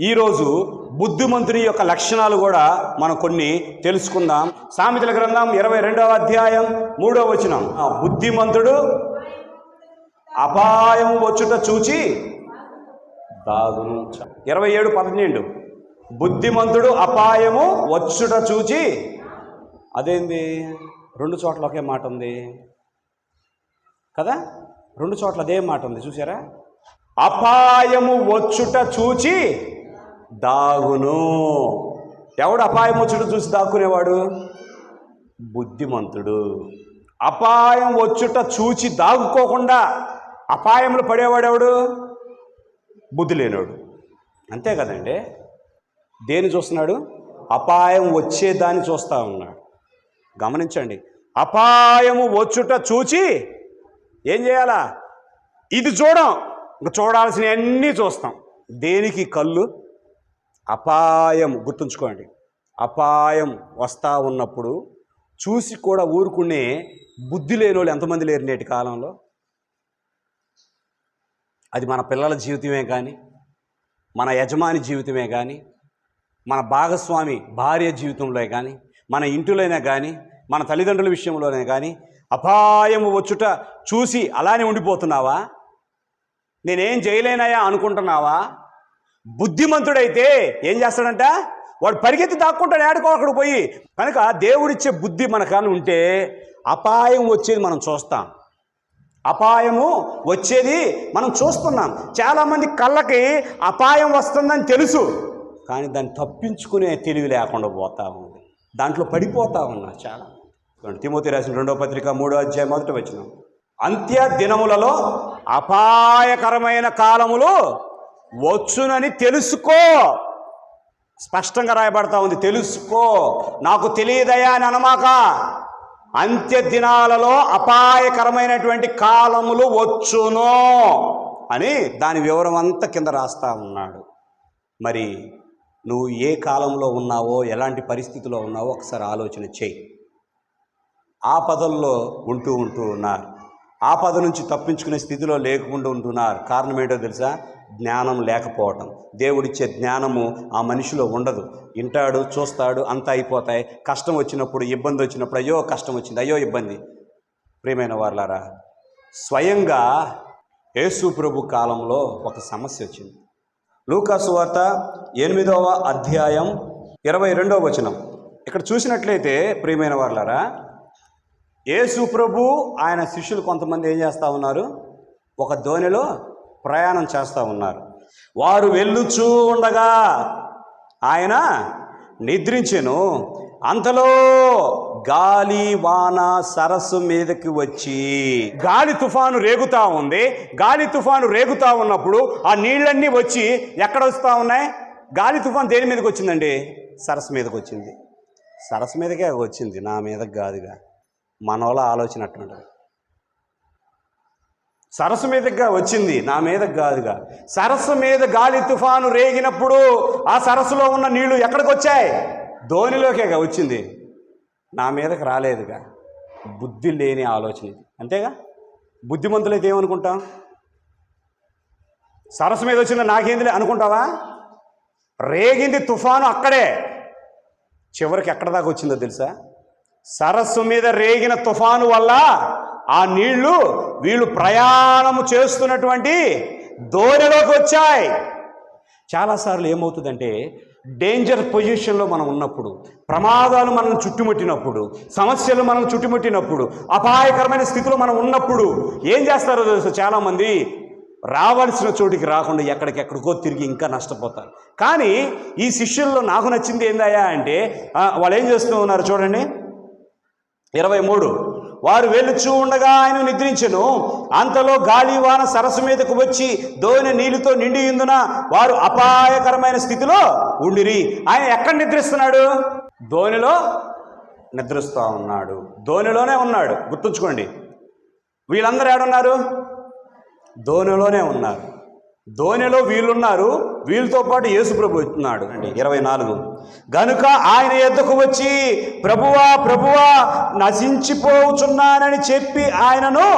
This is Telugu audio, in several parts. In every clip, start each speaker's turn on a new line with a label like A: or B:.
A: ఈరోజు బుద్ధిమంతుని యొక్క లక్షణాలు కూడా మనం కొన్ని తెలుసుకుందాం. సామెతల గ్రంథం ఇరవై రెండవ అధ్యాయం మూడవ వచనం. ఆ బుద్ధిమంతుడు అపాయం వచ్చుట చూచి దాగును ఇరవై ఏడు పన్నెండు బుద్ధిమంతుడు అపాయము వచ్చుట చూచి అదేంది? రెండు చోట్ల ఒకే మాట ఉంది. కదా? రెండు చోట్ల అదే మాట ఉంది. చూసారా అపాయము వచ్చుట చూచి దాగును. ఎవడు అపాయం వచ్చుడు చూసి దాక్కునేవాడు? బుద్ధిమంతుడు. అపాయం వచ్చుట చూచి దాగుకోకుండా అపాయంలో పడేవాడెవడు బుద్ధి లేనివాడు అంతే కదండి? దేని చూస్తున్నాడు? అపాయం వచ్చేదాన్ని చూస్తూ ఉన్నాడు. గమనించండి. అపాయము వచ్చుట చూచి ఏం చేయాలా? ఇది చూడం. ఇంక చూడాల్సినవన్నీ చూస్తాం. దేనికి కళ్ళు? అపాయం గుర్తుంచుకోండి. అపాయం వస్తూ ఉన్నప్పుడు చూసి కూడా ఊరుకునే బుద్ధి లేని వాళ్ళు ఎంతమంది లేరు నేటి కాలంలో? అది మన పిల్లల జీవితమే కానీ మన యజమాని జీవితమే కానీ మన భాగస్వామి భార్య జీవితంలో కానీ మన ఇంటిలోనే కానీ మన తల్లిదండ్రుల విషయంలోనే కానీ అపాయం వచ్చుట చూసి అలానే ఉండిపోతున్నావా? నేనేం చేయలేనాయా అనుకుంటున్నావా? బుద్ధిమంతుడైతే ఏం చేస్తాడంట? వాడు పరిగెత్తి దాక్కుంటాడు ఏడుకో అక్కడ పోయి. కనుక దేవుడిచ్చే బుద్ధి మన కానీ ఉంటే అపాయం వచ్చేది మనం చూస్తాం. అపాయము వచ్చేది మనం చూస్తున్నాం. చాలామంది కళ్ళకి అపాయం వస్తుందని తెలుసు. కానీ దాన్ని తప్పించుకునే తెలివి లేకుండా పోతా ఉంది. దాంట్లో పడిపోతా ఉన్నా చాలా. తిమోతి రాసిన రెండో పత్రిక మూడో అధ్యాయం మొదట వచ్చిన అంత్య దినములలో అపాయకరమైన కాలములు వచ్చునని తెలుసుకో. స్పష్టంగా రాయబడతా ఉంది తెలుసుకో. నాకు తెలియదయా అని అనమాక. అంత్య దినాలలో అపాయకరమైనటువంటి కాలములు వచ్చును అని దాని వివరం అంతా కింద రాస్తా ఉన్నాడు. మరి నువ్వు ఏ కాలంలో ఉన్నావో ఎలాంటి పరిస్థితిలో ఉన్నావో ఒకసారి ఆలోచన చేయి. ఆపదల్లో ఉంటూ ఉంటూ ఉన్నారు. ఆపద నుంచి తప్పించుకునే స్థితిలో లేకుండా ఉంటున్నారు. కారణం ఏంటో తెలుసా? జ్ఞానం లేకపోవటం. దేవుడిచ్చే జ్ఞానము ఆ మనిషిలో ఉండదు. వింటాడు చూస్తాడు అంతా అయిపోతాయి. కష్టం వచ్చినప్పుడు ఇబ్బంది వచ్చినప్పుడు అయ్యో కష్టం వచ్చింది అయ్యో ఇబ్బంది. ప్రియమైన వాళ్ళారా స్వయంగా యేసు ప్రభు కాలంలో ఒక సమస్య వచ్చింది. లూకాసు వార్త ఎనిమిదవ అధ్యాయం ఇరవై రెండవ వచనం. ఇక్కడ చూసినట్లయితే ప్రియమైన వాళ్ళారా యేసు ప్రభు ఆయన శిష్యులు కొంతమంది ఏం చేస్తూ ఉన్నారు? ఒక ధోనిలో ప్రయాణం చేస్తూ ఉన్నారు. వారు వెళ్ళుచూ ఉండగా ఆయన నిద్రించెను. అంతలో గాలి వాన సరస్సు మీదకి వచ్చి గాలి తుఫాను రేగుతా ఉంది. గాలి తుఫాను రేగుతా ఉన్నప్పుడు ఆ నీళ్ళన్నీ వచ్చి ఎక్కడ వస్తూ ఉన్నాయి? గాలి తుఫాను దేని మీదకి వచ్చిందండి? సరస్సు మీదకి వచ్చింది. సరస్సు మీదకే వచ్చింది. నా మీదకి కాదుగా. మన వాళ్ళ ఆలోచన అట్టుంటుంది సరస్సు మీదగా వచ్చింది నా మీదకి కాదుగా. సరస్సు మీద గాలి తుఫాను రేగినప్పుడు ఆ సరస్సులో ఉన్న నీళ్ళు ఎక్కడికి వచ్చాయి ధోనిలోకేగా వచ్చింది. నా మీదకి రాలేదుగా. బుద్ధి లేని ఆలోచన ఇది. అంతేగా? బుద్ధిమంతులైతే ఏమనుకుంటాం? సరస్సు మీద వచ్చింది నాకేందిలే అనుకుంటావా? రేగింది తుఫాను అక్కడే. చివరికి ఎక్కడ దాకా వచ్చిందో తెలుసా? సరస్సు మీద రేగిన తుఫాను వల్ల ఆ నీళ్ళు వీళ్ళు ప్రయాణము చేస్తున్నటువంటి దోణిలోకి వచ్చాయి. చాలాసార్లు ఏమవుతుందంటే డేంజర్ పొజిషన్లో మనం ఉన్నప్పుడు ప్రమాదాలు మనం చుట్టుముట్టినప్పుడు సమస్యలు మనం చుట్టుముట్టినప్పుడు అపాయకరమైన స్థితిలో మనం ఉన్నప్పుడు ఏం చేస్తారో తెలుసు చాలామంది? రావాల్సిన చోటికి రాకుండా ఎక్కడికెక్కడికో తిరిగి ఇంకా నష్టపోతారు. కానీ ఈ శిష్యుల్లో నాకు నచ్చింది ఏందయ్యా అంటే వాళ్ళు ఏం చేస్తూ ఉన్నారు చూడండి. ఇరవై మూడు. వారు వెలుచూ ఉండగా ఆయన నిద్రించెను. అంతలో గాలి వాన సరస్సు మీదకు వచ్చి దోని నీళ్ళతో నిండి ఇందున వారు అపాయకరమైన స్థితిలో ఉండిరి. ఆయన ఎక్కడ నిద్రిస్తున్నాడు? ధోనిలో నిద్రిస్తూ ఉన్నాడు. ధోనిలోనే ఉన్నాడు. గుర్తుంచుకోండి. వీళ్ళందరూ ఏడున్నారు? ధోనిలోనే ఉన్నారు. ధోనిలో వీళ్ళున్నారు. వీళ్ళతో పాటు యేసు ప్రభు ఇస్తున్నాడు అండి ఇరవై నాలుగు. గనుక ఆయన ఎద్దకు వచ్చి ప్రభువా ప్రభువా నశించిపోచున్నానని చెప్పి ఆయనను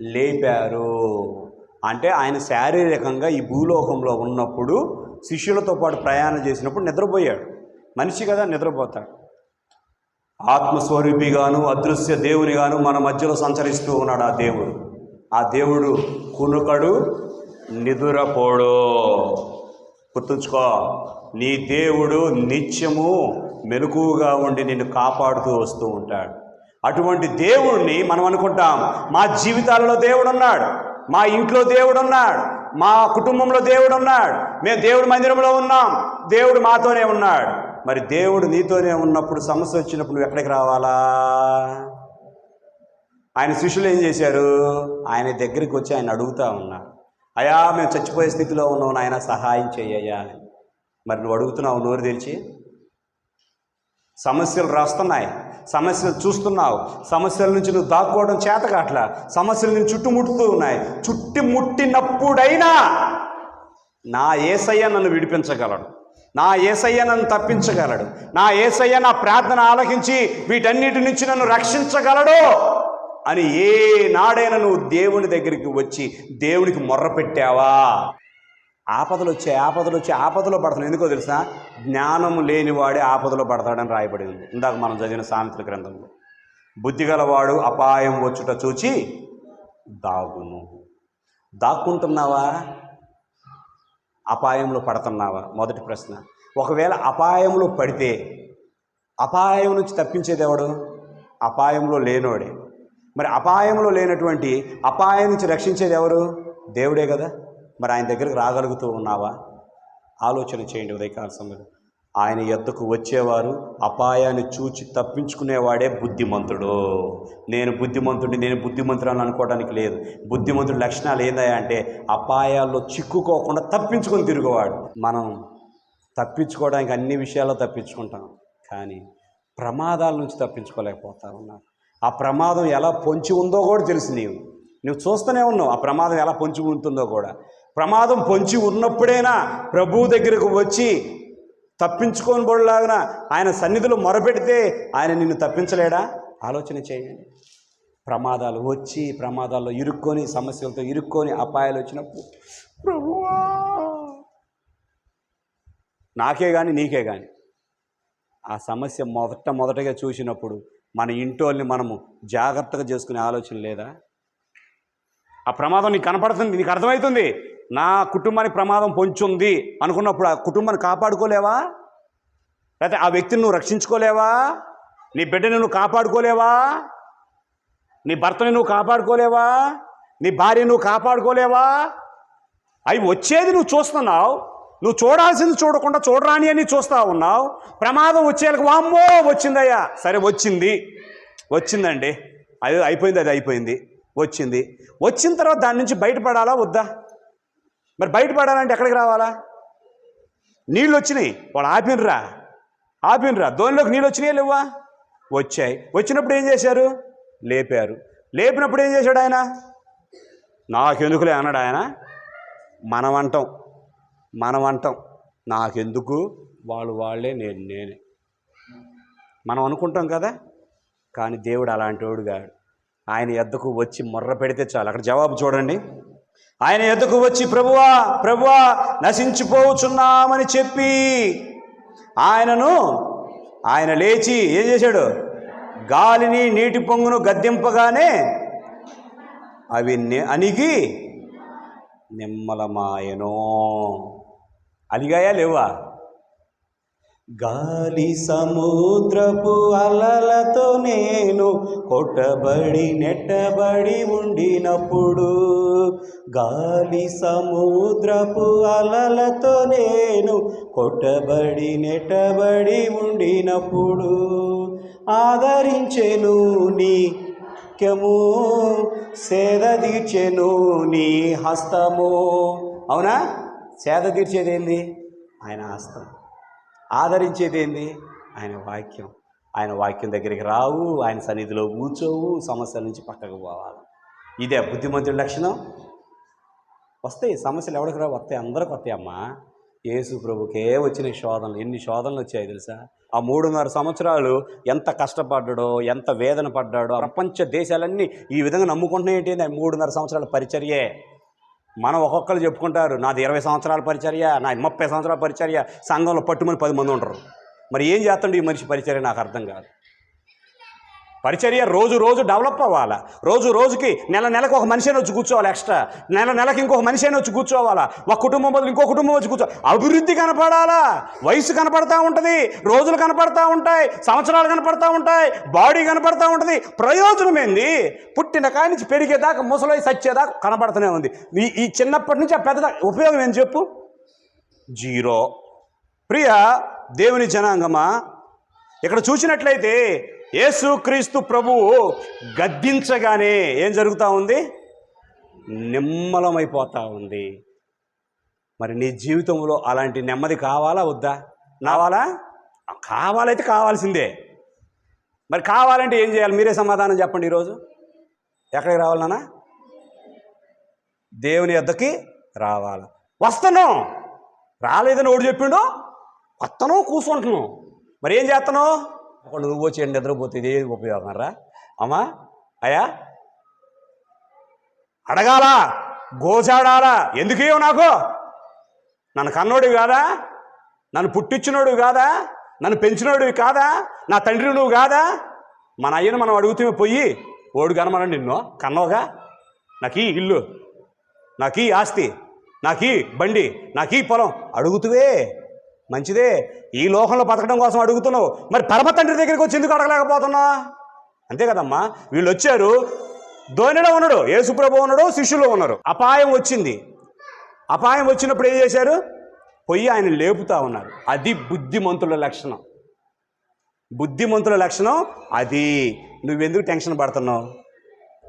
A: లేపారు. అంటే ఆయన శారీరకంగా ఈ భూలోకంలో ఉన్నప్పుడు శిష్యులతో పాటు ప్రయాణం చేసినప్పుడు నిద్రపోయాడు. మనిషి కదా నిద్రపోతాడు. ఆత్మస్వరూపిగాను అదృశ్య దేవునిగాను మన మధ్యలో సంచరిస్తూ ఉన్నాడు ఆ దేవుడు. ఆ దేవుడు కునుకడు నిదురపోడు. గుర్తుంచుకో నీ దేవుడు నిత్యము మెలకుగా ఉండి నిన్ను కాపాడుతూ వస్తూ ఉంటాడు. అటువంటి దేవుణ్ణి మనం అనుకుంటాం మా జీవితాలలో దేవుడు ఉన్నాడు మా ఇంట్లో దేవుడు ఉన్నాడు మా కుటుంబంలో దేవుడు ఉన్నాడు మేము దేవుడి మందిరంలో ఉన్నాం దేవుడు మాతోనే ఉన్నాడు. మరి దేవుడు నీతోనే ఉన్నప్పుడు సమస్య వచ్చినప్పుడు నువ్వు ఎక్కడికి రావాలా? ఆయన శిష్యులు ఏం చేశారు? ఆయన దగ్గరికి వచ్చి ఆయన అడుగుతా ఉన్నారు. అయా మేము చచ్చిపోయే స్థితిలో ఉన్నాం నాయన సహాయం చేయ్యా అని. మరి నువ్వు అడుగుతున్నావు నోరు తెరిచి. సమస్యలు రాస్తున్నాయి సమస్యలు చూస్తున్నావు. సమస్యల నుంచి నువ్వు దాక్కోవడం చేత కాట్లా. సమస్యల నుంచి చుట్టుముట్టుతూ ఉన్నాయి. చుట్టుముట్టినప్పుడైనా నా ఏసయ్య నన్ను విడిపించగలడు. నా ఏసయ్య నన్ను తప్పించగలడు. నా ఏసయ్య నా ప్రార్థన ఆలకించి వీటన్నిటి నుంచి నన్ను రక్షించగలడు. అని ఏ నాడైనా నువ్వు దేవుని దగ్గరికి వచ్చి దేవునికి మొర్ర పెట్టావా? ఆపదలు వచ్చే ఆపదలు వచ్చి ఆపదలో పడతాను ఎందుకో తెలుసా? జ్ఞానం లేనివాడే ఆపదలో పడతాడని రాయబడి ఉంది. ఇందాక మనం చదివిన సామెతల గ్రంథంలో. బుద్ధిగలవాడు అపాయం వచ్చుట చూచి దాగును. దాక్కుంటున్నావా? అపాయంలో పడుతున్నావా? మొదటి ప్రశ్న. ఒకవేళ అపాయంలో పడితే అపాయం నుంచి తప్పించేది ఎవడు? అపాయంలో లేనోడే. మరి అపాయంలో లేనటువంటి అపాయం నుంచి రక్షించేది ఎవరు? దేవుడే కదా. మరి ఆయన దగ్గరికి రాగలుగుతూ ఉన్నావా? ఆలోచన చేయండి ఉదయకాల సమయంలో ఆయన ఎద్దకు వచ్చేవారు అపాయాన్ని చూచి తప్పించుకునేవాడే బుద్ధిమంతుడు. నేను బుద్ధిమంతుడిని నేను బుద్ధిమంతుడు అనుకోవడానికి లేదు. బుద్ధిమంతుడి లక్షణాలు ఏందయ్యా అంటే అపాయాల్లో చిక్కుకోకుండా తప్పించుకొని తిరుగువాడు. మనం తప్పించుకోవడానికి అన్ని విషయాల్లో తప్పించుకుంటాం. కానీ ప్రమాదాల నుంచి తప్పించుకోలేకపోతా ఉన్నారు. ఆ ప్రమాదం ఎలా పొంచి ఉందో కూడా తెలుసు నీవు. నువ్వు చూస్తూనే ఉన్నావు ఆ ప్రమాదం ఎలా పొంచి ఉంటుందో కూడా. ప్రమాదం పొంచి ఉన్నప్పుడైనా ప్రభువు దగ్గరకు వచ్చి తప్పించుకొని బోడలాగిన ఆయన సన్నిధిలో మొరపెడితే ఆయన నిన్ను తప్పించలేడా? ఆలోచన చేయండి. ప్రమాదాలు వచ్చి ప్రమాదాల్లో ఇరుక్కొని సమస్యలతో ఇరుక్కొని అపాయాలు వచ్చినప్పుడు ప్రభువా! నాకే కానీ నీకే కానీ ఆ సమస్య మొదట మొదటగా చూసినప్పుడు మన ఇంటోల్ని మనము జాగ్రత్తగా చేసుకునే ఆలోచన లేదా? ఆ ప్రమాదం నీకు కనపడుతుంది నీకు అర్థమవుతుంది. నా కుటుంబానికి ప్రమాదం పొంచుంది అనుకున్నప్పుడు ఆ కుటుంబాన్ని కాపాడుకోలేవా? లేకపోతే ఆ వ్యక్తిని నువ్వు రక్షించుకోలేవా? నీ బిడ్డని నువ్వు కాపాడుకోలేవా? నీ భర్తని నువ్వు కాపాడుకోలేవా? నీ భార్య నువ్వు కాపాడుకోలేవా? అవి వచ్చేది నువ్వు చూస్తున్నావు. నువ్వు చూడాల్సింది చూడకుండా చూడరాని అని చూస్తా ఉన్నావు. ప్రమాదం వచ్చేలకు వామ్మో వచ్చిందయ్యా. సరే వచ్చింది. వచ్చిందండి. అది అయిపోయింది అది అయిపోయింది. వచ్చింది. వచ్చిన తర్వాత దాని నుంచి బయటపడాలా వద్దా? మరి బయటపడాలంటే ఎక్కడికి రావాలా? నీళ్ళు వచ్చినాయి. వాడు ఆపినరా? ఆపినరా? దోనిలోకి నీళ్ళు వచ్చినాయి లేవా? వచ్చాయి. వచ్చినప్పుడు ఏం చేశారు? లేపారు. లేపినప్పుడు ఏం చేశాడు ఆయన? నాకెందుకులే అన్నాడు ఆయన. మనం అంటాం మనం అంటాం నాకెందుకు? వాళ్ళు వాళ్ళే నేను నేనే. మనం అనుకుంటాం కదా? కానీ దేవుడు అలాంటి వాడు కాడు. ఆయన ఎద్దకు వచ్చి మొర్ర పెడితే చాలు. అక్కడ జవాబు చూడండి. ఆయన ఎద్దకు వచ్చి ప్రభువా ప్రభువా నశించిపోవచ్చున్నామని చెప్పి ఆయనను ఆయన లేచి ఏం చేశాడు? గాలిని నీటి పొంగును గద్దెంపగానే అవి ని- అణిగి నిమ్మలమాయనో. అలిగాయా లేవా? గాలి సముద్రపు అలలతో నేను కొట్టబడి నెట్టబడి ఉండినప్పుడు గాలి సముద్రపు అలలతో నేను కొట్టబడి నెట్టబడి ఉండినప్పుడు ఆదరించెను నీ వాక్యము సేద తీర్చెను నీ హస్తము. అవునా? సేద తీర్చేది ఏంది ఆయన హస్తం ఆదరించేది ఏంది ఆయన వాక్యం. ఆయన వాక్యం దగ్గరికి రావు ఆయన సన్నిధిలో కూర్చోవు సమస్యల నుంచి పక్కకు పోవాలి. ఇదే బుద్ధిమంతుడి లక్షణం. వస్తాయి సమస్యలు ఎవరికి రావు? వస్తాయి అందరికి వస్తాయి అమ్మా. యేసు ప్రభుకే వచ్చిన శోధనలు. ఎన్ని శోధనలు వచ్చాయి తెలుసా? ఆ మూడున్నర సంవత్సరాలు ఎంత కష్టపడ్డాడో ఎంత వేదన పడ్డాడో ప్రపంచ దేశాలన్నీ ఈ విధంగా నమ్ముకుంటున్నాయి ఏంటి? ఆ మూడున్నర సంవత్సరాల పరిచర్యే. మనం ఒక్కొక్కరు చెప్పుకుంటారు నాది ఇరవై సంవత్సరాల పరిచర్య నా ముప్పై సంవత్సరాల పరిచర్య సంఘంలో పట్టుమని పది మంది ఉంటారు మరి ఏం చేస్తుండే ఈ మనిషి పరిచర్య నాకు అర్థం కాదు. పరిచర్య రోజు రోజు డెవలప్ అవ్వాలా? రోజు రోజుకి నెల నెలకు ఒక మనిషిని వచ్చి కూర్చోవాలి ఎక్స్ట్రా. నెల నెలకి ఇంకొక మనిషిని వచ్చి కూర్చోవాలా? ఒక కుటుంబం బదులు ఇంకో కుటుంబం వచ్చి కూర్చో. అభివృద్ధి కనపడాలా? వయసు కనపడతా ఉంటుంది రోజులు కనపడతా ఉంటాయి సంవత్సరాలు కనపడతా ఉంటాయి బాడీ కనపడతా ఉంటుంది. ప్రయోజనం ఏంది? పుట్టిన కాడి నుంచి పెరిగేదాకా ముసలై సచ్చేదాకా కనపడుతూనే ఉంది. ఈ ఈ చిన్నప్పటి నుంచి ఆ పెద్ద ఉపయోగం ఏం చెప్పు? జీరో. ప్రియ దేవుని జనాంగమా? ఇక్కడ చూసినట్లయితే యేసుక్రీస్తు ప్రభువు గద్దించగానే ఏం జరుగుతూ ఉంది? నిమ్మలమైపోతూ ఉంది. మరి నీ జీవితంలో అలాంటి నెమ్మది కావాలా వద్దా? నావాలా కావాలైతే కావాల్సిందే. మరి కావాలంటే ఏం చేయాలి? మీరే సమాధానం చెప్పండి ఈరోజు. ఎక్కడికి రావాలన్నా దేవుని వద్దకి రావాలి. వస్తాను రాలేదని ఓడి చెప్పిండు? వస్తాను కూర్చుంటున్నాను మరి ఏం చేస్తాను ఒకళ్ళు నువ్వు వచ్చి నిద్రపోతే ఇది ఏది ఉపయోగం రా. అమ్మా అయ్యా అడగాలా? గోచాడాలా ఎందుకేయో నాకు? నన్ను కన్నోడివి కాదా? నన్ను పుట్టించినోడు కాదా? నన్ను పెంచినోడివి కాదా? నా తండ్రి నువ్వు కాదా? మన అయ్యను మనం అడుగుతూ పోయి ఓడు కనమని నిన్ను? కన్నోగా? నాకు ఈ ఇల్లు నాకు ఈ ఆస్తి నాకు ఈ బండి నాకు ఈ పొలం. అడుగుతువే. మంచిదే. ఈ లోకంలో బతకడం కోసం అడుగుతున్నావు. మరి పరమ తండ్రి దగ్గరికి వచ్చి ఎందుకు అడగలేకపోతున్నా? అంతే కదమ్మా. వీళ్ళు వచ్చారు. ధోనిలో ఉన్నాడు. యేసుప్రభు ఉన్నాడు. శిష్యులు ఉన్నారు. అపాయం వచ్చింది. అపాయం వచ్చినప్పుడు ఏం చేశారు? పొయ్యి ఆయన లేపుతా ఉన్నారు. అది బుద్ధిమంతుల లక్షణం. బుద్ధిమంతుల లక్షణం అది. నువ్వెందుకు టెన్షన్ పడుతున్నావు?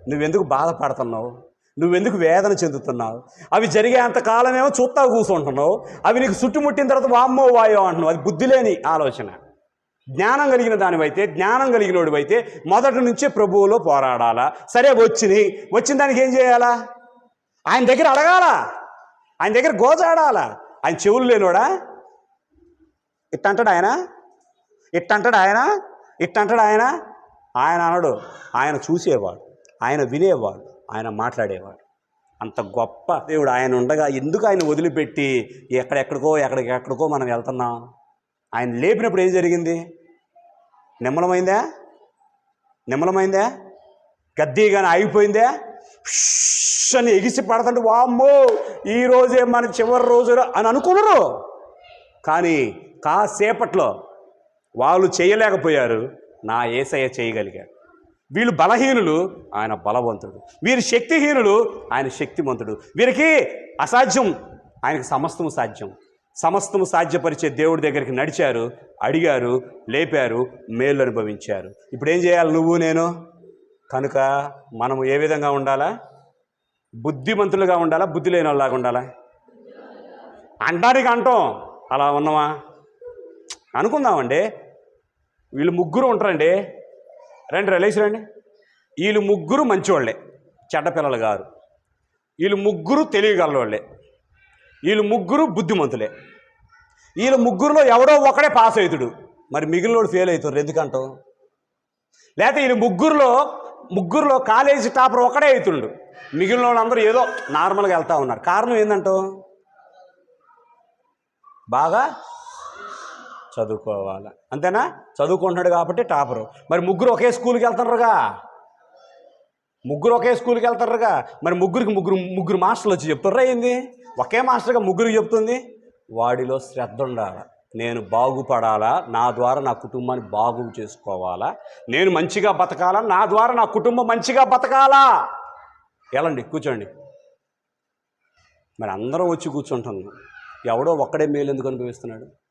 A: నువ్వెందుకు బాధపడుతున్నావు? నువ్వెందుకు వేదన చెందుతున్నావు? అవి జరిగేంత కాలమేమో చూస్తా కూర్చుంటున్నావు. అవి నీకు చుట్టుముట్టిన తర్వాత వామ్మో వాయో అంటున్నావు. అది బుద్ధి లేని ఆలోచన. జ్ఞానం కలిగిన దానివైతే జ్ఞానం కలిగినోడివైతే మొదటి నుంచే ప్రభువులో పోరాడాలా? సరే వచ్చినాయి వచ్చిన దానికి ఏం చేయాలా? ఆయన దగ్గర అడగాల? ఆయన దగ్గర గోజాడాలా? ఆయన చెవులు లేనోడా? ఇట్టంటాడు ఆయన? ఇట్టంటాడు ఆయన? ఇట్టంటాడు ఆయన? ఆయన అనడు. ఆయన చూసేవాడు. ఆయన వినేవాడు. ఆయన మాట్లాడేవాడు. అంత గొప్ప దేవుడు ఆయన ఉండగా ఎందుకు ఆయన వదిలిపెట్టి ఎక్కడెక్కడికో ఎక్కడికి ఎక్కడికో మనం వెళ్తున్నాం? ఆయన లేపినప్పుడు ఏం జరిగింది? నిమ్మలమైందా? నిమ్మలమైందా? గద్దీగానే ఆగిపోయిందా? ష్ అని ఎగిసి పడుతుంటే వామ్మో ఈ రోజే మన చివరి రోజు అని అనుకున్నారు. కానీ కాసేపట్లో వాళ్ళు చేయలేకపోయారు. నా ఏసయ్య చేయగలిగాడు. వీళ్ళు బలహీనులు ఆయన బలవంతుడు. వీరు శక్తిహీనులు ఆయన శక్తిమంతుడు. వీరికి అసాధ్యం ఆయనకు సమస్తము సాధ్యం. సమస్తము సాధ్యపరిచే దేవుడి దగ్గరికి నడిచారు అడిగారు లేపారు మేలు అనుభవించారు ఇప్పుడు ఏం చేయాలి నువ్వు నేను? కనుక మనము ఏ విధంగా ఉండాలా? బుద్ధిమంతులుగా ఉండాలా? బుద్ధి లేని వాళ్ళలాగా ఉండాలా? అంటానికి అంటాం. అలా ఉన్నామా అనుకుందామండి. వీళ్ళు ముగ్గురు ఉంటారండి. రండి రిలేషన్ రండి. వీళ్ళు ముగ్గురు మంచివాళ్ళే చెడ్డ పిల్లలు గారు వీళ్ళు ముగ్గురు తెలియగలవాళ్ళే వీళ్ళు ముగ్గురు బుద్ధిమంతులే. వీళ్ళు ముగ్గురులో ఎవడో ఒకడే పాస్ అవుతుడు. మరి మిగిలినోడు ఫెయిల్ అవుతారు ఎందుకంటావు లేకపోతే వీళ్ళు ముగ్గురులో ముగ్గురులో కాలేజీ టాపర్ ఒకడే అవుతుండు. మిగిలిన వాళ్ళందరూ ఏదో నార్మల్గా వెళ్తా ఉన్నారు. కారణం ఏందంటావు బాగా చదువుకోవాలి. అంతేనా? చదువుకుంటున్నాడు కాబట్టి టాపరు. మరి ముగ్గురు ఒకే స్కూల్కి వెళ్తున్నారుగా ముగ్గురు ఒకే స్కూల్కి వెళ్తారుగా? మరి ముగ్గురికి ముగ్గురు ముగ్గురు మాస్టర్లు వచ్చి చెప్తారా ఏంది? ఒకే మాస్టర్గా ముగ్గురికి చెప్తుంది? వాడిలో శ్రద్ధ ఉండాలి. నేను బాగుపడాలా? నా ద్వారా నా కుటుంబాన్ని బాగు చేసుకోవాలా? నేను మంచిగా బతకాలా? నా ద్వారా నా కుటుంబం మంచిగా బతకాలా? వెళ్ళండి కూర్చోండి. మరి అందరం వచ్చి కూర్చుంటున్నాం. ఎవడో ఒక్కడే మేలు ఎందుకు అనుభవిస్తున్నాడు?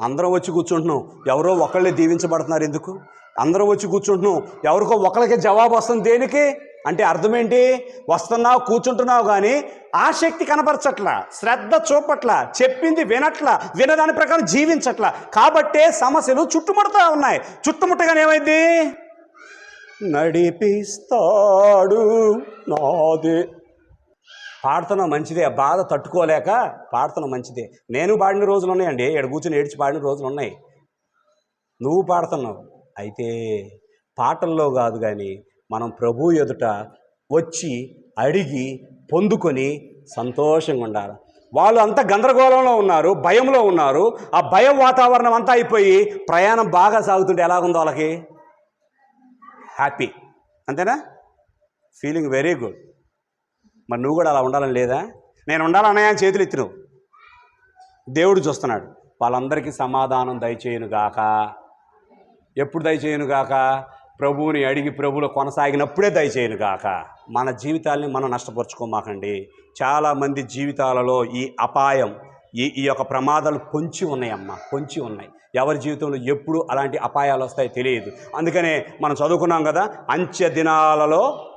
A: అందరం వచ్చి కూర్చుంటున్నాం. ఎవరో ఒకళ్ళే దీవించబడుతున్నారు ఎందుకు? అందరం వచ్చి కూర్చుంటున్నాం. ఎవరికో ఒకరికి జవాబు వస్తుంది దేనికి? అంటే అర్థం ఏంటి వస్తున్నావు కూర్చుంటున్నావు కానీ ఆసక్తి కనపరచట్లా శ్రద్ధ చూపట్ల చెప్పింది వినట్లా వినదాని ప్రకారం జీవించట్లా. కాబట్టే సమస్యలు చుట్టుముడుతూ ఉన్నాయి. చుట్టుముట్టగానే ఏమైంది? నడిపిస్తాడు నాదే పాడుతున్న మంచిదే. ఆ బాధ తట్టుకోలేక పాడుతున్న మంచిదే. నేను పాడిన రోజులు ఉన్నాయండి. ఇక్కడ కూర్చొని ఏడ్చి పాడిన రోజులు ఉన్నాయి. నువ్వు పాడుతున్నావు. అయితే పాటల్లో కాదు కానీ మనం ప్రభు ఎదుట వచ్చి అడిగి పొందుకొని సంతోషంగా ఉండాలి. వాళ్ళు అంత గందరగోళంలో ఉన్నారు భయంలో ఉన్నారు. ఆ భయం వాతావరణం అంతా అయిపోయి ప్రయాణం బాగా సాగుతుంటే ఎలాగుందో వాళ్ళకి? హ్యాపీ. అంతేనా? Feeling very good. మరి నువ్వు కూడా అలా ఉండాలని లేదా? నేను ఉండాలనే అని చేతులు ఎత్తిను దేవుడు చూస్తున్నాడు. వాళ్ళందరికీ సమాధానం దయచేయునుగాక ఎప్పుడు దయచేయునుగాక ప్రభువుని అడిగి ప్రభులో కొనసాగినప్పుడే దయచేయును గాక. మన జీవితాల్ని మనం నష్టపరుచుకోమాకండి. చాలామంది జీవితాలలో ఈ అపాయం ఈ ఈ యొక్క ప్రమాదాలు పొంచి ఉన్నాయమ్మా పొంచి ఉన్నాయి. ఎవరి జీవితంలో ఎప్పుడు అలాంటి అపాయాలు వస్తాయో తెలియదు. అందుకనే మనం చదువుకున్నాం కదా అంత్య దినాలలో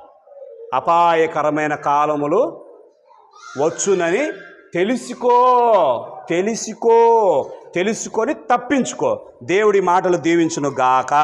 A: అపాయకరమైన కాలములు వచ్చునని తెలుసుకో తెలుసుకో తెలుసుకొని తప్పించుకో. దేవుడి మాటలు దీవించును గాక